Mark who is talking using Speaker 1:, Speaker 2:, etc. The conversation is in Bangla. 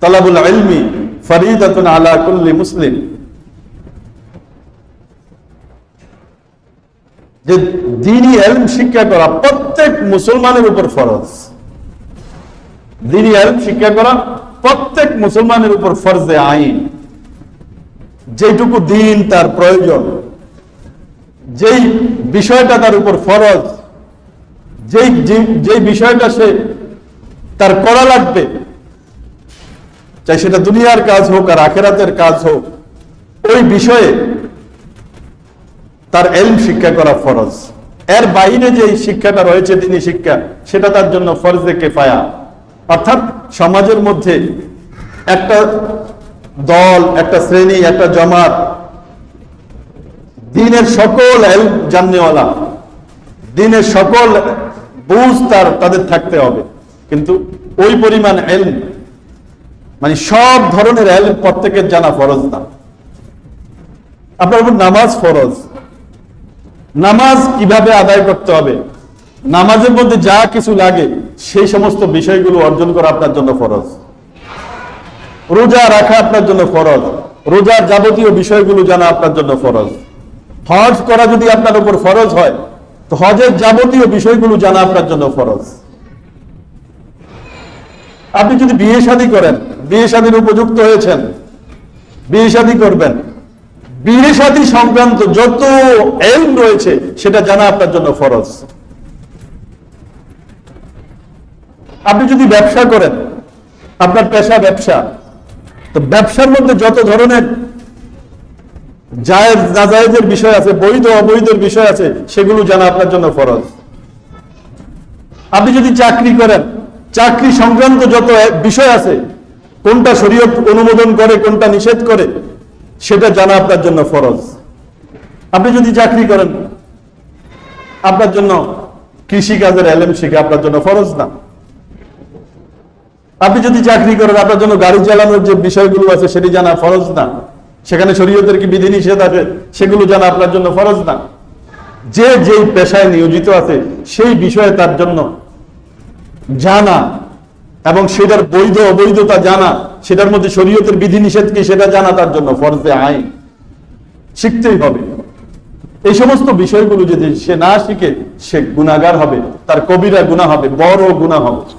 Speaker 1: তালাবুল ইলমি ফরিদাতুন আলা কুল্লি মুসলিম। যে দিনী এলম শিক্ষা করা প্রত্যেক মুসলমানের উপর ফরজ। দিনী এলম শিক্ষা করা প্রত্যেক মুসলমানের উপর ফরজে আইন। যেটুকু দিন তার প্রয়োজন, যেই বিষয়টা তার উপর ফরজ, যেই যে- বিষয়টা সে তার করা লাগবে চাই সেটা দুনিয়ার কাজ হোক আর আখেরাতের কাজ হোক, ওই বিষয়ে তার এলম শিক্ষা করা ফরজ। এর বাইরে যে শিক্ষাটা রয়েছে তিনি শিক্ষা, সেটা তার জন্য ফরজে কেফায়া। অর্থাৎ সমাজের মধ্যে একটা দল, একটা শ্রেণি, একটা জমাত, দিনের সকল এল জাননেওয়ালা দিনের সকল বুঝ তার, তাদের থাকতে হবে। কিন্তু ওই পরিমাণ এল মানে সব ধরনের এল, প্রত্যেকের জানা ফরজ না। আপনার উপর নামাজ ফরজ। নামাজ কীভাবে আদায় করতে হবে? নামাজের মধ্যে যা কিছু লাগে, সেই সমস্ত বিষয়গুলো অর্জন করা আপনার জন্য ফরজ। রোজা রাখা আপনার জন্য ফরজ। রোজার যাবতীয় বিষয়গুলো জানা আপনার জন্য ফরজ। হজ করা যদি আপনার উপর ফরজ হয়, তো হজের যাবতীয় বিষয়গুলো জানা আপনার জন্য ফরজ। আপনি যদি বিয়ে শাদী করেন বিয়ে শাদীর উপযুক্ত হয়েছেন, বিয়ে শাদী করবেন। বিয়ে শাদী সংক্রান্ত যত এলম রয়েছে, সেটা জানা আপনার জন্য ফরজ। আপনি যদি ব্যবসা করেন, আপনার পেশা ব্যবসা, তো ব্যবসার মধ্যে যত ধরনের জায়েজ, নাজায়েজের বিষয় আছে, বৈধ, অবৈধের বিষয় আছে, সেগুলো জানা আপনার জন্য ফরজ। আপনি যদি চাকরি করেন, চাকরি সংক্রান্ত যত বিষয় আছে কোনটা শরীয়ত অনুমোদন করে, কোনটা নিষেধ করে, সেটা জানা আপনার জন্য ফরজ। আপনি যদি চাকরি করেন, আপনার জন্য কৃষি কাজের এলেম শিখে আপনার জন্য ফরজ না। আপনি যদি চাকরি করেন, আপনার জন্য গাড়ি চালানোর যে বিষয়গুলো আছে, সেটি জানা ফরজ না। সেখানে শরীয়তের কি বিধি নিষেধ আছে, সেগুলো জানা আপনার জন্য ফরজ না। যে যেই পেশায় নিয়োজিত আছে, সেই বিষয়ে তার জন্য জানা এবং সেটার বৈধ অবৈধতা জানা, সেটার মধ্যে শরীয়তের বিধি নিষেধ কি সেটা জানা তার জন্য ফরজে আইন। শিখতেই হবে। এই সমস্ত বিষয়গুলো যদি সে না শিখে, সে গুণাগার হবে, তার কবিরা গুণা হবে, বড় গুণা হবে।